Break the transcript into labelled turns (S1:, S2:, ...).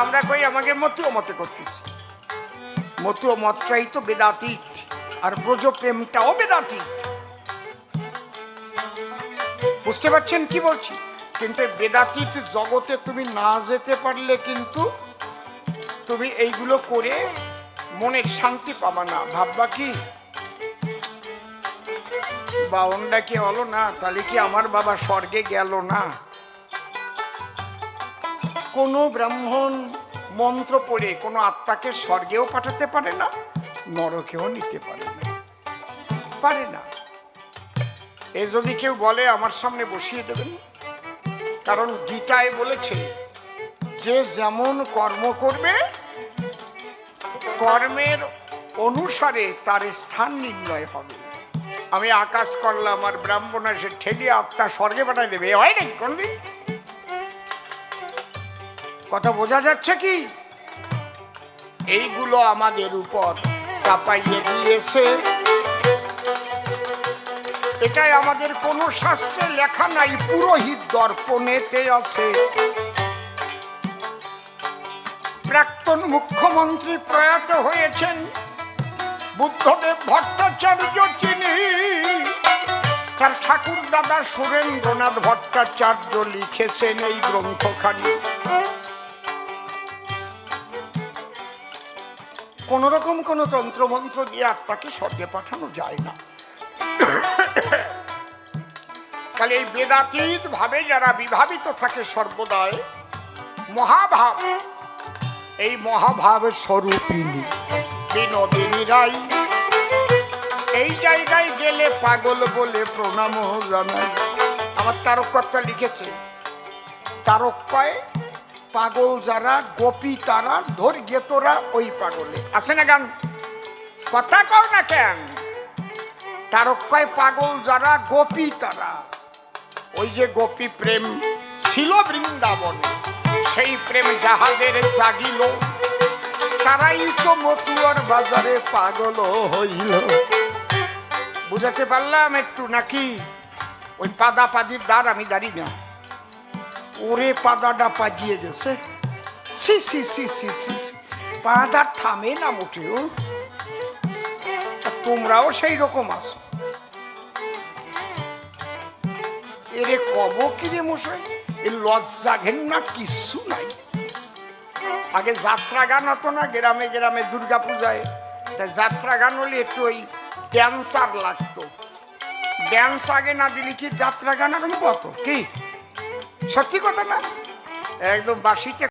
S1: আমরা কই আমাকে মতুয় মতে করতেছি। মতুয় মতটাই তো বেদাতীত, আর ব্রজ প্রেমটাও বেদাতীত। বুঝতে পারছেন কি বলছি? কিন্তু বেদাতীত জগতে তুমি না যেতে পারলে কিন্তু তুমি এইগুলো করে মনের শান্তি পাবা না। ভাববা কি? বাউনটা কি হলো না? তাহলে কি আমার বাবা স্বর্গে গেল না? কোনো ব্রাহ্মণ মন্ত্র পড়ে কোনো আত্মাকে স্বর্গেও পাঠাতে পারে না, নরকেও নিতে পারে না। পারে না। এ যদি কেউ বলে আমার সামনে বসিয়ে দেবেন, কারণ গীতায় বলেছে, যে যেমন কর্ম করবে, কর্মের অনুসারে তার স্থান নির্ণয় হবে। আমি আকাশ করলাম আর ব্রাহ্মণ এসে ঠেলিয়ে আত্মা স্বর্গে পাঠাই দেবে। হয় নাকি কোনদিন? কথা বোঝা যাচ্ছে কি? এইগুলো আমাদের উপর চাপাইয়ে দিয়েছে। এটাই আমাদের কোনো শাস্ত্রে লেখা নাই, পুরোহিত দর্পণেতে আছে। প্রাক্তন মুখ্যমন্ত্রী প্রয়াত হয়েছেন বুদ্ধদেব ভট্টাচার্য চিনি তার ঠাকুর দাদা সুরেন্দ্রনাথ ভট্টাচার্য লিখেছেন এই গ্রন্থখানি। কোন রকম কোন তন্ত্রমন্ত্র দিয়ে আত্মাকে স্বর্গে পাঠানো যায় না। তাহলে এই বেদাতীত ভাবে যারা বিভাবিত থাকে সর্বদাই, মহাভাব, এই মহাভাবের স্বরূপিনী বিনোদিনী রাই এই জায়গায় গেলে পাগল বলে প্রণাম জানাই আমার তারকর্তা লিখেছে তারকয় পাগল যারা, গোপী তারা, ধৈর্য তোরা ওই পাগলে। আছে না গান? কথা কও না কেন? তারকয় পাগল যারা, গোপী তারা। ওই যে গোপী প্রেম ছিল বৃন্দাবনে, সেই প্রেম যাহাদের জাগিল। তারাই তো মতুয়ার বাজারে পাগল হইল। বুঝাতে পারলাম একটু নাকি? ওই পাদা পাদির দ্বার আমি দাঁড়ি না। ওরে পাদাটা পাজিয়ে গেছে। সি সি সি সি সি পাদার থামে না মোটেও। তোমরাও সেই রকম আছো। এরে কব কি রে মশাই, এ লজ্জা ঘেন্না কিচ্ছু নাই। আগে যাত্রা গান হতো না, গ্রামে গ্রামে দুর্গা পূজায়। তা যাত্রা গান হলে একটু ওই ড্যান্সার লাগতো। ড্যান্স আগে না দিলে কি যাত্রা গান আরম্ভ হতো? কি? সত্যি কথা না? একদম বাসিতে